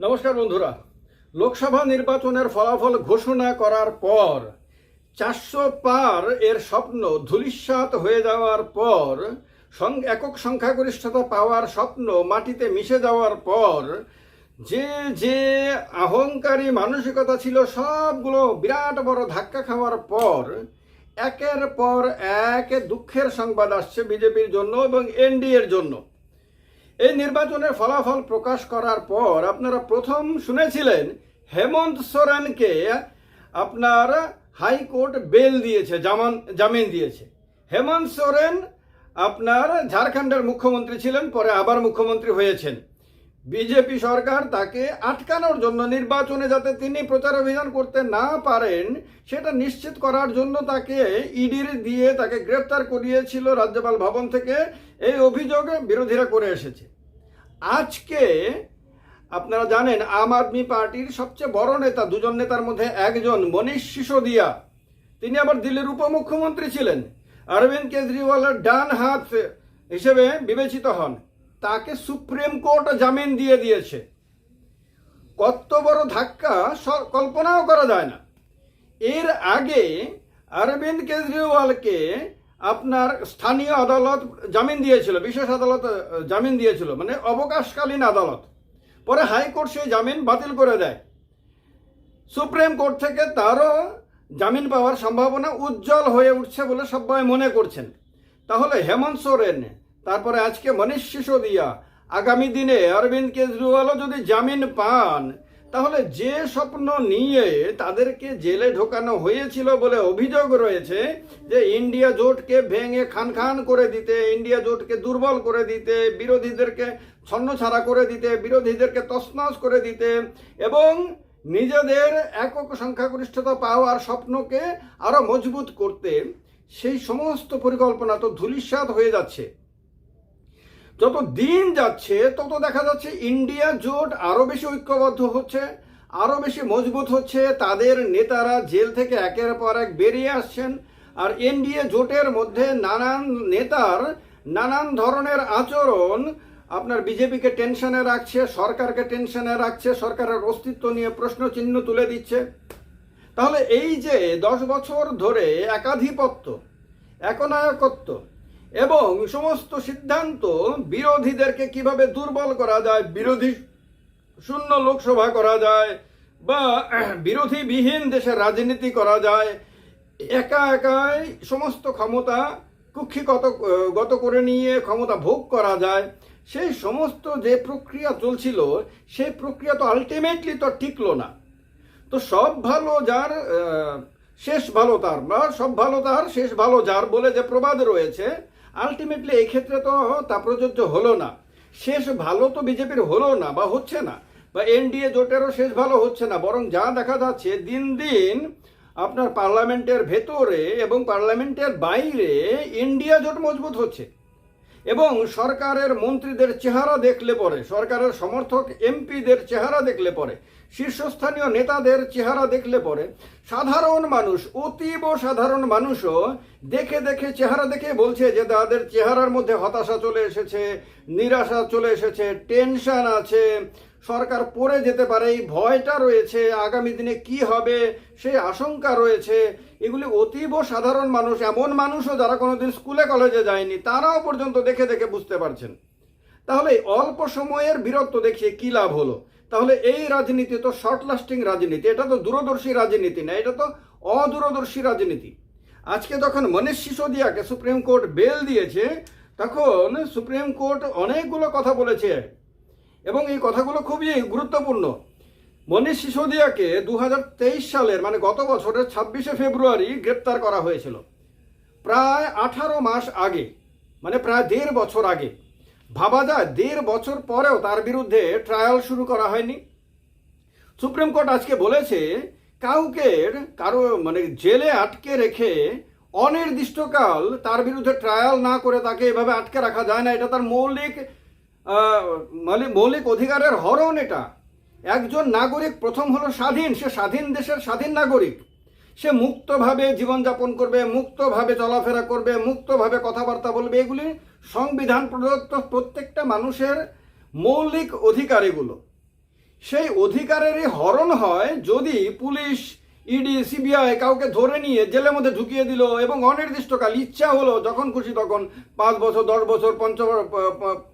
নমস্কার বন্ধুরা। লোকসভা নির্বাচনের ফলাফল ঘোষণা করার পর চারশো পার এর স্বপ্ন ধূলিসাৎ হয়ে যাওয়ার পর একক সংখ্যাগরিষ্ঠতা পাওয়ার স্বপ্ন মাটিতে মিশে যাওয়ার পর, যে যে আহংকারী মানসিকতা ছিল সবগুলো বিরাট বড় ধাক্কা খাওয়ার পর, একের পর এক দুঃখের সংবাদ আসছে বিজেপির জন্য এবং এনডিএর জন্য। এই নির্বাচনের ফলাফল প্রকাশ করার পর আপনারা প্রথম শুনেছিলেন, হেমন্ত সোরেনকে আপনার হাইকোর্ট বেল দিয়েছে, জামান, জামিন দিয়েছে। হেমন্ত সোরেন আপনার ঝাড়খণ্ডের মুখ্যমন্ত্রী ছিলেন, পরে আবার মুখ্যমন্ত্রী হয়েছেন। বিজেপি সরকার তাকে আটকানোর জন্য নির্বাচনে যাতে তিনি প্রচার অভিযান করতে না পারেন, সেটা নিশ্চিত করার জন্য তাকে ইডির দিয়ে তাকে গ্রেপ্তার করিয়েছিল রাজ্যপাল ভবন থেকে। এই অভিযোগ বিরোধীরা করে এসেছে। আজকে আপনারা জানেন, আম আদমি পার্টির সবচেয়ে বড় নেতা, দুজন নেতার মধ্যে একজন, মনীষ সিসোদিয়া। তিনি আবার দিল্লির উপমুখ্যমন্ত্রী ছিলেন। অরবিন্দ কেজরিওয়ালের ডান হাত হিসেবে বিবেচিত হন। তাকে সুপ্রিম কোর্ট জামিন দিয়ে দিয়েছে। কত বড় ধাক্কা কল্পনাও করা যায় না। এর আগে অরবিন্দ কেজরিওয়ালকে আপনার স্থানীয় আদালত জামিন দিয়েছিল, বিশেষ আদালত জামিন দিয়েছিল মানে অবকাশকালীন আদালত। পরে হাইকোর্ট সেই জামিন বাতিল করে দেয়। সুপ্রিম কোর্ট থেকে তারও জামিন পাওয়ার সম্ভাবনা উজ্জ্বল হয়ে উঠছে বলে সবাই মনে করছেন। তাহলে হেমন্ত সোরেন, তারপরে আজকে মনীষ সিসোদিয়া, আগামী দিনে অরবিন্দ কেজরিওয়ালও যদি জামিন পান তাহলে যে স্বপ্ন নিয়ে তাদেরকে জেলে ঢোকানো হয়েছিল বলে অভিযোগ রয়েছে যে ইন্ডিয়া জোটকে ভেঙে খান খান করে দিতে, ইন্ডিয়া জোটকে দুর্বল করে দিতে, বিরোধীদেরকে ছন্নছাড়া করে দিতে, বিরোধীদেরকে তছনছ করে দিতে এবং নিজেদের একক সংখ্যাগরিষ্ঠতা পাওয়ার স্বপ্নকে আরও মজবুত করতে সেই সমস্ত পরিকল্পনা তো ধূলিসাৎ হয়ে যাচ্ছে। যত দিন যাচ্ছে, তত দেখা যাচ্ছে ইন্ডিয়া জোট আরও বেশি ঐক্যবদ্ধ হচ্ছে, আরও বেশি মজবুত হচ্ছে। তাদের নেতারা জেল থেকে একের পর এক বেরিয়ে আসছেন। আর এনডিএ জোটের মধ্যে নানান নেতার নানান ধরনের আচরণ আপনার বিজেপিকে টেনশনে রাখছে, সরকারকে টেনশনে রাখছে, সরকারের অস্তিত্ব নিয়ে প্রশ্ন চিহ্ন তুলে দিচ্ছে। তাহলে এই যে দশ বছর ধরে একাধিপত্য, একনায়কত্ব এবং সমস্ত সিদ্ধান্ত বিরোধীদেরকে কীভাবে দুর্বল করা যায়, বিরোধী শূন্য লোকসভা করা যায়, বা বিরোধীবিহীন দেশের রাজনীতি করা যায়, একা একাই সমস্ত ক্ষমতা কুক্ষিগত, গত করে নিয়ে ক্ষমতা ভোগ করা যায়। সেই সমস্ত যে প্রক্রিয়া চলছিল, সেই প্রক্রিয়া তো আলটিমেটলি তো টিকলো না। তো সব ভালো যার শেষ ভালো তার, বা সব ভালো তার, শেষ ভালো যার বলে যে প্রবাদ রয়েছে আলটিমেটলি এই ক্ষেত্রে তো তা প্রযোজ্য হলো না। শেষ ভালো তো বিজেপির হলো না বা হচ্ছে না। বা এনডিএ জোটেরও শেষ ভালো হচ্ছে না, বরং যা দেখা যাচ্ছে, দিন দিন আপনার পার্লামেন্টের ভেতরে এবং পার্লামেন্টের বাইরে ইন্ডিয়া জোট মজবুত হচ্ছে। এবং সরকারের মন্ত্রীদের চেহারা দেখলে পরে, সরকারের সমর্থক এমপিদের চেহারা দেখলে পরে, শীর্ষস্থানীয় নেতাদের চেহারা দেখলে পরে, সাধারণ মানুষ, অতীব সাধারণ মানুষও দেখে দেখে চেহারা দেখে বলছে যে তাদের চেহারার মধ্যে হতাশা চলে এসেছে, নিরাশা চলে এসেছে, টেনশন আছে। সরকার পড়ে যেতে পারে, এই ভয়টা রয়েছে, আগামী দিনে কি হবে, সেই আশঙ্কা রয়েছে। এগুলি অতীব সাধারণ মানুষ, এমন মানুষও যারা কোনোদিন স্কুলে, কলেজে যায়নি, তারাও পর্যন্ত দেখে দেখে বুঝতে পারছেন। তাহলে অল্প সময়ের বীরত্ব দেখিয়ে কি লাভ হলো? তাহলে এই রাজনীতি তো শর্ট লাস্টিং রাজনীতি, এটা তো দূরদর্শী রাজনীতি না, এটা তো অদূরদর্শী রাজনীতি। আজকে যখন মনীষ সিসোদিয়াকে সুপ্রিম কোর্ট বেল দিয়েছে, তখন সুপ্রিম কোর্ট অনেকগুলো কথা বলেছে। এবং এই কথাগুলো খুবই গুরুত্বপূর্ণ। মনীষ সিসোদিয়াকে দু হাজার তেইশ সালের মানে গত বছরের ছাব্বিশে ফেব্রুয়ারি গ্রেপ্তার করা হয়েছিল। প্রায় আঠারো মাস আগে মানে প্রায় দেড় বছর আগে। ভাবা যায় দেড় বছর পরেও তার বিরুদ্ধে ট্রায়াল শুরু করা হয়নি। সুপ্রিম কোর্ট আজকে বলেছে কাউকে কারও মানে জেলে আটকে রেখে অনির্দিষ্টকাল তার বিরুদ্ধে ট্রায়াল না করে তাকে এভাবে আটকে রাখা যায় না, এটা তার মৌলিক মানে মৌলিক অধিকারের হরণ এটা। একজন নাগরিক প্রথম হলো স্বাধীন, সে স্বাধীন দেশের স্বাধীন নাগরিক। সে মুক্তভাবে জীবনযাপন করবে, মুক্তভাবে চলাফেরা করবে, মুক্তভাবে কথাবার্তা বলবে, এগুলি সংবিধান প্রদত্ত প্রত্যেকটা মানুষের মৌলিক অধিকার এগুলো। সেই অধিকারেরই হরণ হয় যদি পুলিশ ইডি, সিবিআই কাউকে ধরে নিয়ে জেলের মধ্যে ঢুকিয়ে দিল এবং অনির্দিষ্টকাল ইচ্ছা হলো, যখন খুশি তখন পাঁচ বছর, দশ বছর পঞ্চ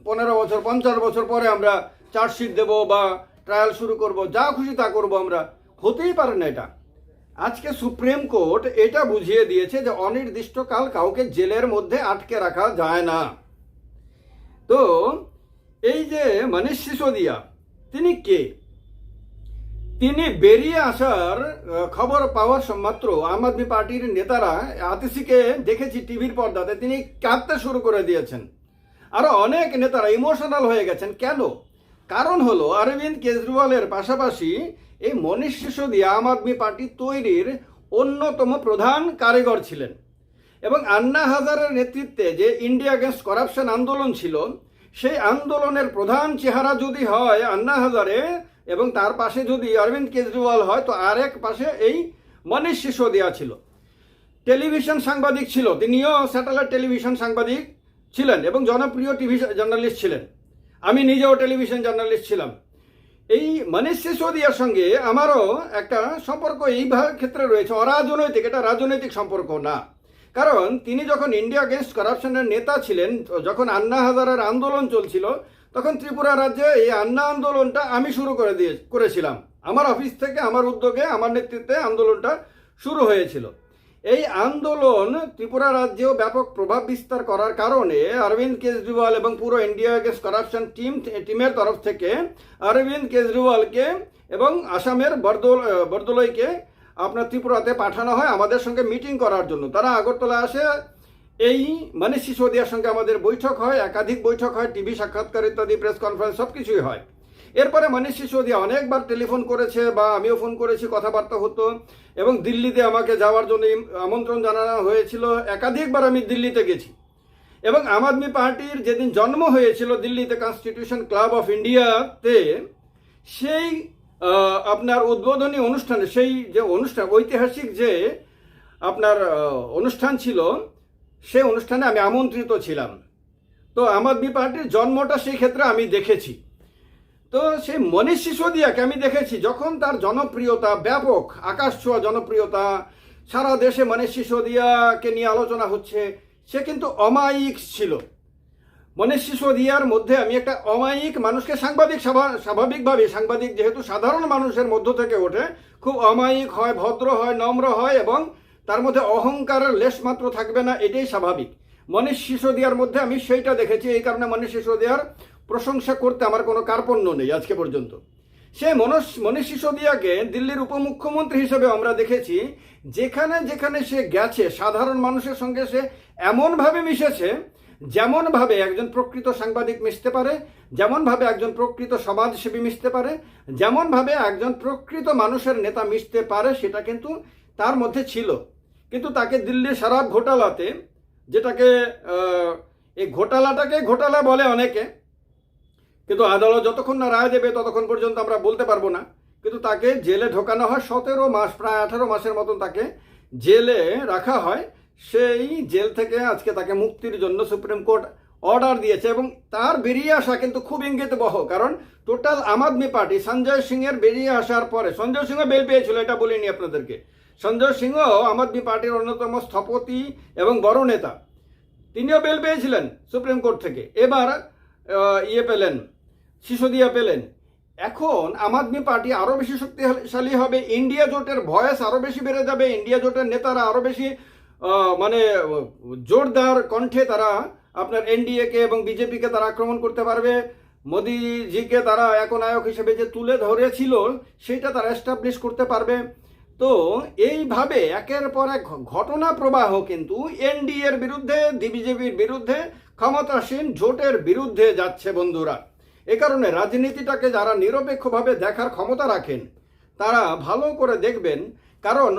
পনেরো বছর, পঞ্চাশ বছর পরে আমরা চার্জশিট দেব বা ট্রায়াল শুরু করব, যা খুশি তা করব আমরা। হতেই পারে না এটা। আজকে সুপ্রিম কোর্ট এটা বুঝিয়ে দিয়েছে যে অনির্দিষ্টকাল কাউকে জেলের মধ্যে আটকে রাখা যায় না। তো, এই যে মনীষ সিসোদিয়া, তিনি কে? তিনি বেরিয়ে আসার খবর পাওয়ার মাত্র আম আদমি পার্টির নেতারা আতিসিকে দেখেছি টিভির পর্দাতে। তিনি কাঁদতে শুরু করে দিয়েছেন। আরও অনেক নেতারা ইমোশনাল হয়ে গেছেন। কেন? কারণ হলো অরবিন্দ কেজরিওয়ালের পাশাপাশি এই মনীষ সিসোদিয়া আম আদমি পার্টি তৈরির অন্যতম প্রধান কারিগর ছিলেন। এবং আন্না হাজারের নেতৃত্বে যে ইন্ডিয়া গেস্ট করাপশন আন্দোলন ছিল, সেই আন্দোলনের প্রধান চেহারা যদি হয় আন্না হাজারে এবং তার পাশে যদি অরবিন্দ কেজরিওয়াল হয়, তো আরেক পাশে এই মনীষ সিসোদিয়া ছিল। টেলিভিশন সাংবাদিক ছিল। তিনিও স্যাটেলাইট টেলিভিশন সাংবাদিক ছিলেন এবং জনপ্রিয় টিভি জার্নালিস্ট ছিলেন। আমি নিজেও টেলিভিশন জার্নালিস্ট ছিলাম। এই মনীষ সিসোদিয়ার সঙ্গে আমারও একটা সম্পর্ক এই ক্ষেত্রে রয়েছে। অরাজনৈতিক, এটা রাজনৈতিক সম্পর্ক না। কারণ তিনি যখন ইন্ডিয়া অ্যাগেন্স্ট করাপশনের নেতা ছিলেন যখন আন্না হাজারের আন্দোলন চলছিল তখন ত্রিপুরা রাজ্যে এই আন্না আন্দোলনটা আমি শুরু করে দিয়ে, করেছিলাম। আমার অফিস থেকে, আমার উদ্যোগে, আমার নেতৃত্বে আন্দোলনটা শুরু হয়েছিল। এই আন্দোলন ত্রিপুরা রাজ্যেও ব্যাপক প্রভাব বিস্তার করার কারণে অরবিন্দ কেজরিওয়াল এবং পুরো ইন্ডিয়া এগেন্স্ট করাপশন টিম, টিমের তরফ থেকে অরবিন্দ কেজরিওয়ালকে এবং আসামের বরদল বরদলৈকে আপনার ত্রিপুরাতে পাঠানো হয় আমাদের সঙ্গে মিটিং করার জন্য। তারা আগরতলা আসে এই মনীষ সিসোদিয়ার সঙ্গে আমাদের বৈঠক হয়, একাধিক বৈঠক হয়, টিভি সাক্ষাৎকার ইত্যাদি প্রেস কনফারেন্স সব কিছুই হয়। এরপরে মনীষ সিসোদিয়া অনেকবার টেলিফোন করেছে বা আমিও ফোন করেছি, কথাবার্তা হতো এবং দিল্লিতে আমাকে যাওয়ার জন্য আমন্ত্রণ জানানো হয়েছিল। একাধিকবার আমি দিল্লিতে গেছি। এবং আম আদমি পার্টির যেদিন জন্ম হয়েছিল দিল্লিতে কনস্টিটিউশন ক্লাব অফ ইন্ডিয়াতে, সেই আপনার উদ্বোধনী অনুষ্ঠানে, সেই যে অনুষ্ঠান, ঐতিহাসিক যে আপনার অনুষ্ঠান ছিল সেই অনুষ্ঠানে আমি আমন্ত্রিত ছিলাম। তো আমার আদমি পার্টির জন্মটা সেই ক্ষেত্রে আমি দেখেছি। তো সেই মনীষ সিসোদিয়াকে আমি দেখেছি যখন তার জনপ্রিয়তা ব্যাপক, আকাশ ছোঁয়া জনপ্রিয়তা, সারা দেশে মনীষ সিসোদিয়াকে নিয়ে আলোচনা হচ্ছে, সে কিন্তু অমায়িক ছিল। মনীষ সিসোদিয়ার মধ্যে আমি একটা অমায়িক মানুষকে সাংবাদিক স্বাভা- স্বাভাবিকভাবে, সাংবাদিক যেহেতু সাধারণ মানুষের মধ্য থেকে ওঠে, খুব অমায়িক হয়, ভদ্র হয়, নম্র হয় এবং তার মধ্যে অহংকারের লেশ মাত্র থাকবে না, এটাই স্বাভাবিক। মনীষ সিসোদিয়ার মধ্যে আমি সেইটা দেখেছি, এই কারণে মনীষ সিসোদিয়ার প্রশংসা করতে আমার কোনো কার্পণ্য নেই আজকে পর্যন্ত। সে মনস, মনীষ সিসোদিয়াকে দিল্লির উপমুখ্যমন্ত্রী হিসেবে আমরা দেখেছি, যেখানে যেখানে সে গেছে, সাধারণ মানুষের সঙ্গে সে এমনভাবে মিশেছে, যেমনভাবে একজন প্রকৃত সাংবাদিক মিশতে পারে, যেমনভাবে একজন প্রকৃত সমাজসেবী মিশতে পারে, যেমনভাবে একজন প্রকৃত মানুষের নেতা মিশতে পারে, সেটা কিন্তু তার মধ্যে ছিল। কিন্তু তাকে দিল্লির সারাপ ঘোটালাতে, যেটাকে এই ঘোটালাটাকে ঘোটালা বলে অনেকে, কিন্তু আদালত যতক্ষণ না রায় দেবে ততক্ষণ পর্যন্ত আমরা বলতে পারব না। কিন্তু তাকে জেলে ঢোকানো হয় সতেরো মাস, প্রায় আঠারো মাসের মতন তাকে জেলে রাখা হয়। সেই জেল থেকে আজকে তাকে মুক্তির জন্য সুপ্রিম কোর্ট অর্ডার দিয়েছে এবং তার বেরিয়ে আসা কিন্তু খুব ইঙ্গিতবহ, কারণ টোটাল আম আদমি পার্টি সঞ্জয় সিং এর বেরিয়ে আসার পরে, সঞ্জয় সিংহ বেল পেয়েছিল, এটা বলিনি আপনাদেরকে। সঞ্জয় সিংহ আম আদমি পার্টির অন্যতম স্থপতি এবং বড় নেতা। তিনিও বেল পেয়েছিলেন সুপ্রিম কোর্ট থেকে। এবার ইয়ে পেলেন সিসোদিয়া পেলেন। এখন আম আদমি পার্টি আরও বেশি শক্তিশালী হবে, ইন্ডিয়া জোটের ভয়েস আরও বেশি বেড়ে যাবে, ইন্ডিয়া জোটের নেতারা আরও বেশি মানে জোরদার কণ্ঠে তারা আপনার এনডিএ কে এবং বিজেপিকে তারা আক্রমণ করতে পারবে। মোদিজিকে তারা একনায়ক হিসেবে যে তুলে ধরেছিল, সেটা তারা এস্টাবলিশ করতে পারবে। তো এইভাবে একের পর এক ঘটনা প্রবাহ কিন্তু এনডিএ এর বিরুদ্ধে বিজেপির বিরুদ্ধে, ক্ষমতাসীন জোটের বিরুদ্ধে যাচ্ছে বন্ধুরা। এ কারণে রাজনীতিটাকে যারা নিরপেক্ষভাবে দেখার ক্ষমতা রাখেন, তারা ভালো করে দেখবেন। কারণ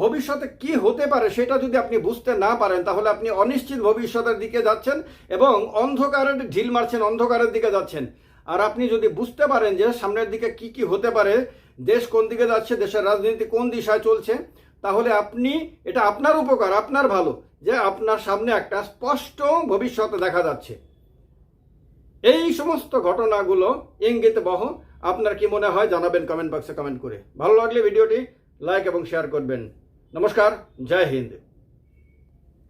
ভবিষ্যতে কি হতে পারে সেটা যদি আপনি বুঝতে না পারেন, তাহলে আপনি অনিশ্চিত ভবিষ্যতের দিকে যাচ্ছেন এবং অন্ধকারের ঢিল মারছেন, অন্ধকারের দিকে যাচ্ছেন। আর আপনি যদি বুঝতে পারেন যে সামনের দিকে কি কি হতে পারে দেশ কোন দিকে যাচ্ছে, দেশের রাজনীতি কোন দিশায় চলছে, তাহলে আপনি, এটা আপনার উপকার, আপনার ভালো, যে আপনার সামনে একটা স্পষ্ট ভবিষ্যৎ দেখা যাচ্ছে। এই সমস্ত ঘটনাগুলো ইঙ্গিত বহ, আপনার কি মনে হয় জানাবেন কমেন্ট বক্সে কমেন্ট করে। ভালো লাগলে ভিডিওটি লাইক এবং শেয়ার করবেন। নমস্কার, জয় হিন্দ।